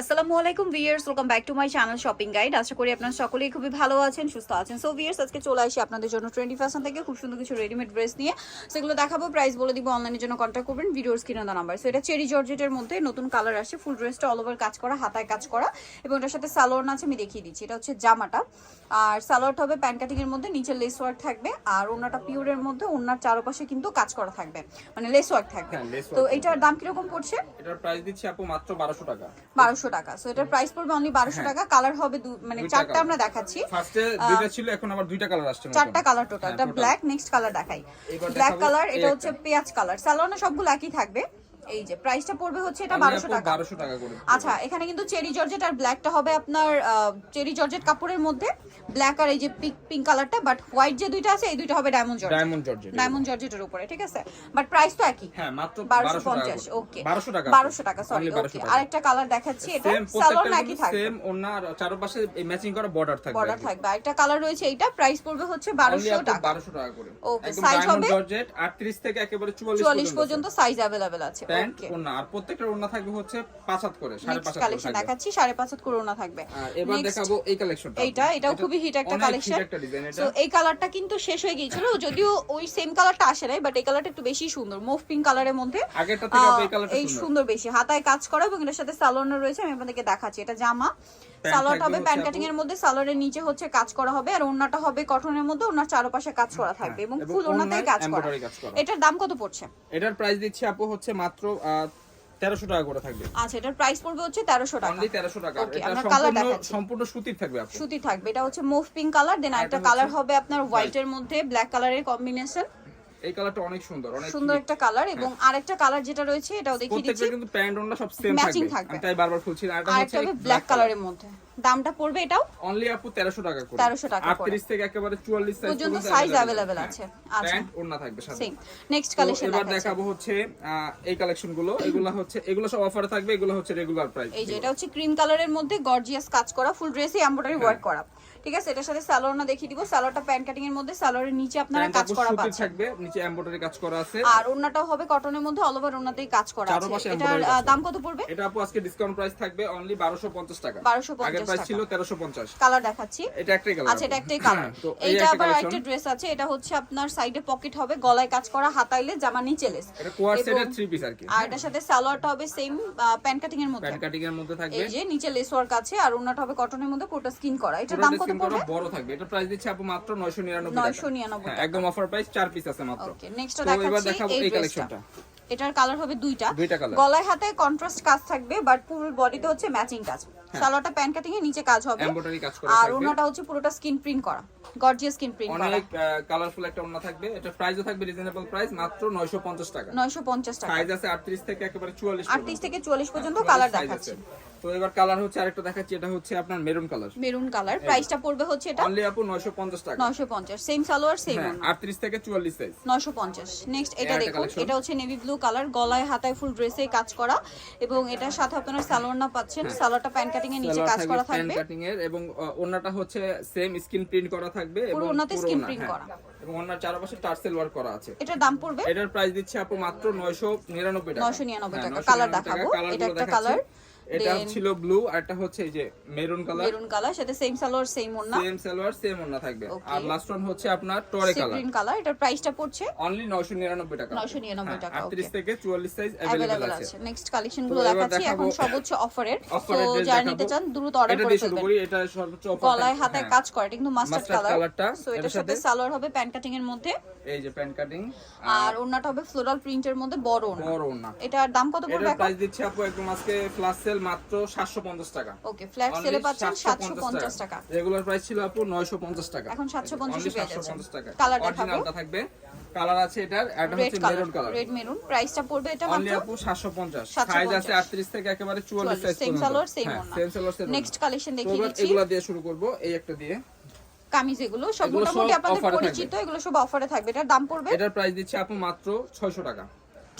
আসসালামু আলাইকুম viewers welcome back to my channel shopping guide আশা করি আপনারা সকলেই খুবই ভালো আছেন সুস্থ আছেন। সো ভিয়ার্স আজকে চলে আসি আপনাদের জন্য টোয়েন্টি পার্সেন্ট থেকে খুব সুন্দর কিছু রেডিমেড ড্রেস নিয়ে। সেগুলো দেখাবো প্রাইস বলে দিব অনলাইনের জন্য কন্ট্যাক্ট করবেন। ভিডিওর স্ক্রিনে দেওয়া নাম্বার সো এটা চেরি জর্জেটের মধ্যে নতুন কালার আসে ফুল ড্রেসটা অল ওভার কাজ করা হাতায় কাজ করা। এবং এটার সাথে সালোয়ার আছে আমি দেখিয়ে দিচ্ছি। এটা হচ্ছে জামাটা। আর সালোয়ারটা হবে প্যান্ট কাটিং এর মধ্যে নিচে লেস ওয়ার্ক থাকবে। আর ওনাটা পিওরের মধ্যে ওনার চারপাশে কিন্তু কাজ করা থাকবে। মানে লেস ওয়ার্ক থাকবে। হ্যাঁ, তো। এটার দাম কীরকম পড়ছে? এটার প্রাইস দিচ্ছি আপু মাত্র বারোশো টাকা। বারোশো টাকা। সো এটার প্রাইস পড়বে অনলি বারোশো হ্যাঁ। টাকা। কালার হবে দু- মানে চারটা আমরা দেখাচ্ছি। ফার্স্টে দুইটা ছিল এখন আবার দুইটা কালার আসছে চারটা কালার টোটাল হ্যাঁ, এটা ব্ল্যাক নেক্সট কালার দেখাই। ব্ল্যাক কালার এটা হচ্ছে পেঁয়াজ কালার স্যালনে সবগুলো একই থাকবে। এই যে প্রাইসটা পড়বে হচ্ছে এটা Only বারোশো আপু টাকা। 1200 টাকা করে আচ্ছা এখানে কিন্তু চেরি জর্জেট আর ব্ল্যাকটা হবে আপনার চেরি জর্জেট কাপড়ের মধ্যে। ব্ল্যাক আর এই যে পিঙ্ক পিঙ্ক কালারটা বাট হোয়াইট যে দুইটা আছে এই দুইটা হবে diamond georgette. Diamond georgette diamond জর্জেটের উপরে ঠিক আছে? বাট প্রাইস তো একই। হ্যাঁ মাত্র বারোশো পঞ্চাশ ওকে 1200 টাকা বারোশো টাকা সরি ওকে আরেকটা কালার দেখাচ্ছি এটা সেম স্যালোন একই থাকবে? সেম ওনার চারপাশে ম্যাচিং করা বর্ডার থাকবে বর্ডার থাকবে। আরেকটা কালার রয়েছে এইটা প্রাইস পড়বে হচ্ছে Only বারোশো আপু টাকা। 1200 টাকা করে। Size ডায়মন্ড হবে? জর্জেট 38 থেকে একেবারে 44 পর্যন্ত সাইজ অ্যাভেলেবেল আছে। ওনা আর প্রত্যেকটা থাকবে হচ্ছে পাঁচ হাত করে সাড়ে পাঁচ করে কালেকশন দেখাচ্ছি সাড়ে পাঁচ হাত করোনা থাকবে। এবার দেখাবো এই কালেকশনটা এইটা এটাও খুবই হিট একটা কালেকশন ডিজাইন এটা। সো এই কালারটা কিন্তু শেষ হয়ে গিয়েছিল যদিও ওই সেম কালারটা আসে নাই বাট এই কালারটা একটু বেশি সুন্দর মুভ পিঙ্ক কালারের মধ্যে। আগেরটা থেকে এই কালারটা এই সুন্দর। বেশি। হাতায় কাজ করা এবং এটার সাথে সালোয়ার রয়েছে আমি আপনাদেরকে দেখাচ্ছি। এটা জামা। সালোয়ারটা হবে প্যান্ট কাটিং এর মধ্যে সালোয়ারের নিচে হচ্ছে কাজ করা হবে আর ওন্নাটা হবে কটনের মধ্যে ওনার চারপাশে কাজ করা থাকবে এবং হ্যাঁ, ফুল কাজ করা। এটার দাম কত পড়ছে? এটার প্রাইস দিচ্ছি আপু হচ্ছে মাত্র টাকা করে থাকবে। আচ্ছা এটার প্রাইস পড়বে হচ্ছে তেরোশো টাকা। অনলি টাকা। এটা সম্পূর্ণ সম্পূর্ণ সুতির থাকবে আপু। সুতি থাকবে এটা হচ্ছে মুভ পিঙ্ক কালার দেন এটা কালার হবে আপনার হোয়াইটের মধ্যে ব্ল্যাক কালারের কম্বিনেশন এই কালারটা অনেক সুন্দর অনেক সুন্দর একটা কালার এবং আরেকটা কালার যেটা রয়েছে এটাও দেখিয়ে দিচ্ছি। প্রত্যেকটা কিন্তু প্যান্ট সব সেম থাকবে। আমি তাই বারবার খুলছি না এটা হচ্ছে ব্ল্যাক কালারের মধ্যে। দামটা পড়বে এটাও? অনলি আপু 1300 টাকা করে। 1300 টাকা করে। 38 থেকে একেবারে 44 সাইজ পর্যন্ত size available আছে। আচ্ছা। প্যান্ট থাকবে সাথে। নেক্সট কালেকশন এবার দেখাবো হচ্ছে এই কালেকশনগুলো এগুলো হচ্ছে এগুলো সব অফারে থাকবে এগুলো হচ্ছে রেগুলার প্রাইস এই যে এটা হচ্ছে ক্রিম কালারের মধ্যে গর্জিয়াস কাজ করা ফুল ড্রেসে এমব্রয়ডারি ওয়ার্ক করা। ঠিক আছে? এটার সাথে সালোয়ার না দেখিয়ে দিব। সালোয়ারটা প্যান্ট কাটিং এর মধ্যে সালোয়ারের নিচে আপনারা কাজ করা পাচ্ছেন। থাকবে। নিচে এমব্রয়ডারি কাজ করা আছে। আর ওন্নাটাও হবে কটনের মধ্যে অল ওভার ওন্নাতেই কাজ করা আছে। এটার দাম কত পড়বে? এটা আপু আজকে ডিসকাউন্ট প্রাইস থাকবে অনলি 1250 টাকা। 1250 আগের প্রাইস ছিল 1350 কালার দেখাচ্ছি। এটা একটাই কালার আচ্ছা এটা একটাই কালার তো এইটা আবার। একটা ড্রেস আছে। এটা হচ্ছে আপনার সাইডে পকেট হবে গলায় কাজ করা হাতাইলে জামা নিচে লেস এটা কোয়ার সেটের 3 পিস আর কি। আর এটার সাথে সালোয়ারটা হবে সেম প্যান্ট কাটিং এর মধ্যে। প্যান্ট কাটিং এর মধ্যে থাকবে। এই যে নিচে লেস ওয়ার্ক আছে। আর ওনাটা হবে কটনের মধ্যে পুরোটা স্কিন করা। এটার দাম কত স্কিন করা বড় থাকবে। এটা প্রাইস দিচ্ছে আপু মাত্র 999 টাকা। 999 হ্যাঁ, একদম অফার প্রাইস 4 পিস আছে মাত্র। ওকে নেক্সট দেখাচ্ছি এই কালেকশনটা এটার কালার হবে দুইটা। দুইটা গলায় হাতে কন্ট্রাস্ট কাজ থাকবে বাট ফুল বডিতে হচ্ছে ম্যাচিং কাজ সালোয়ারটা প্যান্ট কাটিং এর নিচে কাজ হবে। এমব্রয়ডারি কাজ করা আর ওনাটা হচ্ছে পুরোটা স্কিন প্রিন্ট করা। গর্জিয়াস স্কিন প্রিন্ট করা। অনেক কালারফুল একটা থাকবে। এটা প্রাইসও থাকবে রিজনেবল প্রাইস মাত্র 950 টাকা। 950 টাকা। সাইজ আছে 38 থেকে একেবারে 44 38 থেকে 44 পর্যন্ত পর্যন্ত কালার দেখাচ্ছি। তো এবার কালার হচ্ছে আরেকটা দেখাচ্ছি। এটা হচ্ছে আপনার মেরুন কালার মেরুন কালার প্রাইসটা পড়বে হচ্ছে এটা অনলি আপু 950 টাকা। 950 সেম সালোয়ার সেম হ্যাঁ 38 থেকে 44 সাইজ 950 নেক্সট এটা দেখুন। এটা হচ্ছে নেভি ব্লু কালার গলায় হাতায় ফুল ড্রেসে কাজ করা। এবং এটার সাথে আপনারা সালোয়ার না পাচ্ছেন। সালোয়ারটা প্যান্ট কাটিং এর নিচে কাজ করা থাকবে কাটিং এর এবং আহ, হচ্ছে সেম স্কিন প্রিন্ট করা থাকবে এবং পুরো ওড়নাতে পুরো skin ওড়না, print হ্যাঁ। করা। এবং ওড়নার চারপাশে টার্সেল ওয়ার্ক করা আছে এটার দাম পড়বে এটার প্রাইস দিচ্ছে আপু মাত্র 999 টাকা 999 টাকা। কালার দেখাবো। এটা একটা দেখাচ্ছি। colour, এটা then- ছিল ব্লু আর এটা হচ্ছে এই যে মেরুন কালার মেরুন কালার সাথে সেম সালোয়ার সেম ওড়না সেম সালোয়ার সেম ওড়না থাকবে Okay. আর লাস্ট ওয়ান হচ্ছে আপনার টরে সি কালার গ্রিন কালার এটার প্রাইসটা পড়ছে অনলি 999 টাকা 999 টাকা, 38 থেকে 44 সাইজ अवेलेबल अवेलेबल আছে আছে নেক্সট কালেকশন গুলো তো এবার দেখাচ্ছি এখন দেখাবো- সব হচ্ছে অফারের Offer তো এর dress যারা দেখাবো। নিতে চান দ্রুত অর্ডার এটা করে দিয়ে শুরু ফেলবেন করি এটা সর্বোচ্চ অফার গলায় হাতায় কাজ করে এটা কিন্তু মাস্টার্ড Mustard কালার কালারটা, সো এটার এটার সাথে সাথে- সালোয়ার হবে প্যান্ট কাটিং এর মধ্যে এই যে প্যান্ট কাটিং আর ওড়নাটা হবে ফ্লোরাল প্রিন্টের মধ্যে বড় ওড়না। বড় ওড়না। এটার দাম কত পড়বে এখন? প্রাইস দিচ্ছি আপু একদম আজকে ফ্লাশ সেল মাত্র 750 টাকা। ওকে ফ্ল্যাট সেলে পাচ্ছেন 750 টাকা। রেগুলার প্রাইস ছিল আপু 950 টাকা। এখন 750 Only পেয়ে যাচ্ছেন 750 টাকা। কালার দেখাবো। থাকবে। কালার আছে এটার এটা হচ্ছে মেরুন কালার রেড মেরুন প্রাইসটা পড়বে এটা মাত্র আপু 750 750 সাইজ আছে 38 থেকে একেবারে 44 সাইজ সেম পর্যন্ত। সেম সেম নেক্সট কালেকশন দেখিয়ে দিচ্ছি। এগুলা দিয়ে শুরু করব এই একটা দিয়ে। কামিজ এগুলো সব এগুলো মোটামুটি আপনাদের। পরিচিত এগুলো সব অফারে থাকবে। এটার দাম পড়বে? এটার প্রাইস দিচ্ছি আপু মাত্র 600 টাকা।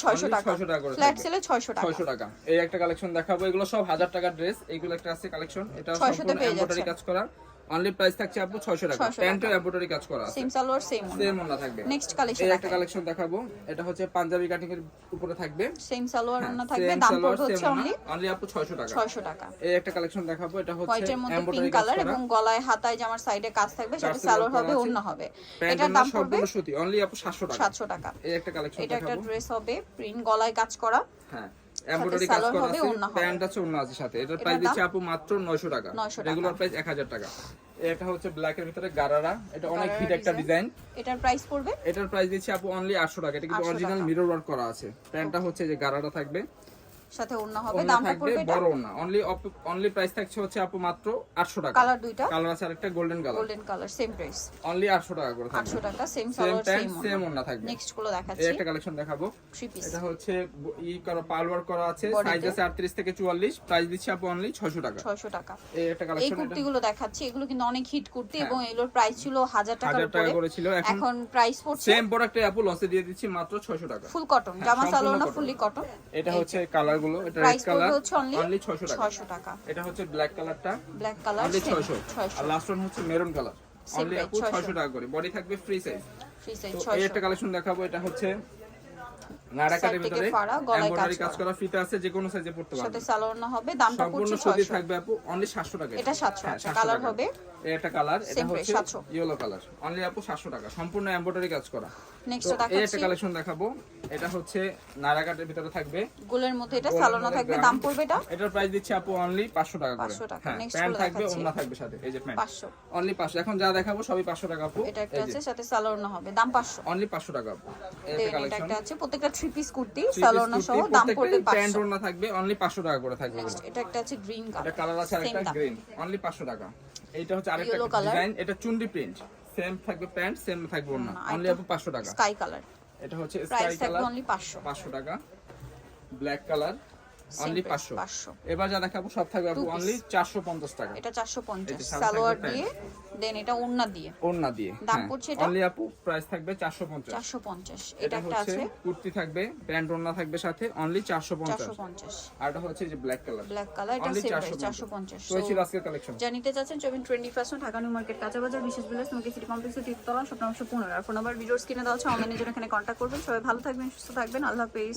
600 Only টাকা। 600 টাকা করে ফ্ল্যাট। সেলে 600 টাকা। 600 টাকা। এই একটা কালেকশন দেখাবো। এগুলো সব হাজার টাকার ড্রেস এইগুলো একটা আছে কালেকশন এটা 600 সম্পূর্ণ এমব্রয়ডারি কাজ করা। অনলি প্রাইস থাকছে আপু 600 টাকা। 600 টাকা। প্যান্টে এমব্রয়ডারি কাজ করা আছে। সেম সালোয়ার সেম সেম ওন্না থাকবে। নেক্সট কালেকশন এই একটা কালেকশন দেখাবো। এটা হচ্ছে পাঞ্জাবি কাটিং এর উপরে থাকবে। সেম সালোয়ার ওন্না থাকবে। দাম পড়বে হচ্ছে অনলি অনলি আপু 600 টাকা। 600 টাকা। এই একটা কালেকশন দেখাবো। এটা হচ্ছে এমব্রয়ডারি কালার এবং গলায় হাতায় জামার সাইডে কাজ থাকবে কাজ সালোয়ার হবে। ওন্না হবে। এটার দাম পড়বে অনলি আপু 700 টাকা। 700 টাকা। এই একটা কালেকশন এটা একটা ড্রেস হবে প্রিন্ট গলায় কাজ করা। হ্যাঁ। এমব্রয়ডারি কাজ করা আছে প্যান্ট আছে আছে সাথে। এটার প্রাইস দিচ্ছে আপু মাত্র 900 টাকা। রেগুলার প্রাইস 1000 টাকা। এটা হচ্ছে ব্ল্যাক এর ভিতরে গারারা। এটা অনেক হিট একটা ডিজাইন এটার প্রাইস পড়বে? এটার প্রাইস দিচ্ছে আপু অনলি 800 টাকা। এটা কিন্তু 800 অরিজিনাল। মিরর ওয়ার্ক করা আছে। প্যান্টটা হচ্ছে যে গারারা থাকবে। সাথে হবে দামটা পড়বে বড় অনলি অনলি প্রাইস থাকছে হচ্ছে আপু মাত্র 800 টাকা। কালার দুইটা? কালার আছে আরেকটা golden colour golden colour same price only 800 টাকা করে 800 টাকা সেম সালোয়ার সেম সেম থাকবে। নেক্সটগুলো এই দেখাচ্ছি। একটা কালেকশন দেখাবো। এটা হচ্ছে ই করা পাল ওয়ার্ক করা আছে। সাইজ আছে 38 থেকে 44 প্রাইস দিচ্ছে আপু অনলি 600 টাকা। 600 টাকা। এই একটা এই কালেকশন কুর্তিগুলো দেখাচ্ছি এগুলো কিন্তু অনেক হিট কুর্তি হ্যাঁ। এবং এগুলোর প্রাইস ছিল হাজার টাকার 1000 টাকা উপরে। করে ছিল এখন প্রাইস পড়ছে সেম প্রোডাক্টে আপু লসে দিয়ে দিচ্ছি মাত্র 600 টাকা। ফুল কটন জামা সম্পূর্ণ সালোয়ার না ফুললি কটন এটা হচ্ছে কালার গুলো এটা রেড কালার অনলি অনলি 600 টাকা। 600 টাকা। এটা হচ্ছে ব্ল্যাক কালারটা ব্ল্যাক কালার অনলি 600 আর লাস্ট ওয়ান হচ্ছে মেরুন কালার অনলি 600 600 টাকা করে। বডি থাকবে ফ্রি সাইজ ফ্রি সাইজ 600 এই একটা কালেকশন দেখাবো এটা হচ্ছে নাড়া কাটের Side থেকে ভিতরে এমব্রয়ডারি কাজ কাজ করা। ফিতা আছে যে কোনো সাইজে পড়তে সাথে সালোয়ার না হবে দামটা পড়ছে 600 থাকবে আপু অনলি 700 টাকা এটা 700 700 কালার হবে? এই কালার এটা হচ্ছে ইয়েলো কালার অনলি আপু 700 টাকা সম্পূর্ণ এমব্রয়ডারি কাজ করা। নেক্সট তো এই কালেকশন দেখাবো। এটা হচ্ছে নাড়া ভিতরে থাকবে। গোলের মধ্যে এটা গোলের সালোয়ার না মধ্যে থাকবে দাম পড়বে এটা? এটার প্রাইস দিচ্ছি আপু অনলি 500 টাকা করে। 500 টাকা। প্যান্ট থাকবে ওন্না থাকবে সাথে এই যে প্যান্ট 500 অনলি 500 এখন যা দেখাবো সবই 500 টাকা আপু। এটা একটা আছে সাথে সালোয়ার না হবে দাম 500 অনলি 500 টাকা আপু। এটা কালেকশন আছে প্রত্যেকটা থ্রি পিস কুর্তি সালোনা সহ দাম পড়বে প্যান্ট 500 ওন্না থাকবে অনলি 500 টাকা করে থাকবে এটা একটা আছে গ্রিন এটা কালার কালার আছে আরেকটা গ্রিন অনলি 500 টাকা। এইটা হচ্ছে আরেকটা ডিজাইন এটা চুন্ডি প্রিন্ট সেম থাকবে প্যান্ট সেম থাকবে ওড়না, অনলি আপু 500 টাকা। স্কাই কালার এটা হচ্ছে স্কাই কালার অনলি 500 500 টাকা। ব্ল্যাক কালার অনলি 500 500 এবার যা দেখাবো সব থাকবে আপু। অনলি 450 টাকা। এটা 450 এই সালোয়ার দিয়ে দেন এটা ওড়না দিয়ে। ওড়না দিয়ে দাম পড়ছে এটা? অনলি আপু প্রাইস থাকবে 450 450 এটা একটা আছে কুর্তি থাকবে প্যান্ট ওড়না থাকবে সাথে অনলি 450 450 আর এটা হচ্ছে যে ব্ল্যাক কালার ব্ল্যাক কালার এটা সেম প্রাইস 450 450 তো ছিল আজকের কালেকশন যা নিতে চাচ্ছেন Sabin twenty percent Dhaka New Market কাঁচা বাজার বিশেষ বিলাস তোমাকে সিটি কমপ্লেক্সের টিপতলা স্বপ্ন অংশ পনেরো আর ফোন নাম্বার ভিডিওস কিনে দেওয়া হচ্ছে অনলাইনের জন্য এখানে কন্ট্যাক্ট করবেন। সবাই ভালো থাকবেন সুস্থ থাকবেন। আল্লাহ হাফেজ।